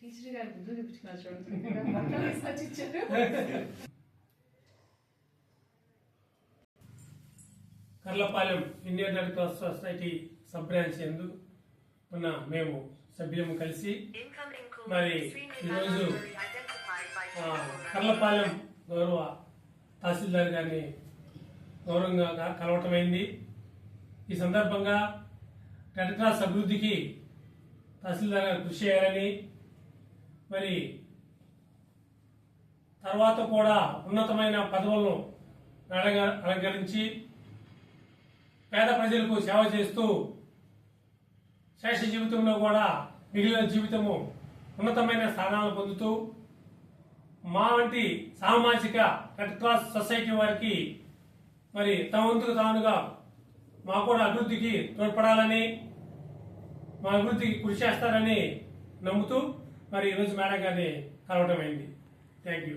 Teacher గారు బుద్ధి చూపించుకున్నారు చూడండి. ఇచ్చారు Karlapalem Indian Red Cross Society sub branch ఎందు ఉన్న మేము సభ్యులము కలిసి మరి ఈరోజు కర్లపాలెం గౌరవ తహసీల్దార్ గారిని గౌరవంగా కలవటమైంది ఈ సందర్భంగా రెడ్ క్రాస్ అభివృద్ధికి తహసీల్దార్ గారు కృషి చేయాలని మరి తర్వాత కూడా ఉన్నతమైన పదవులను అలంకరించి పేద ప్రజలకు సేవ చేస్తూ శేష జీవితంలో కూడా మిగిలిన జీవితము ఉన్నతమైన స్థానాలు పొందుతూ మా వంటి సామాజిక రెడ్ క్రాస్ సొసైటీ వారికి మరి తమ వంతుకు తానుగా మా కూడా అభివృద్ధికి తోడ్పడాలని మా అభివృద్ధికి కృషి చేస్తారని నమ్ముతూ మరి ఈరోజు మేడం గారిని కలవటం అయింది థ్యాంక్ యూ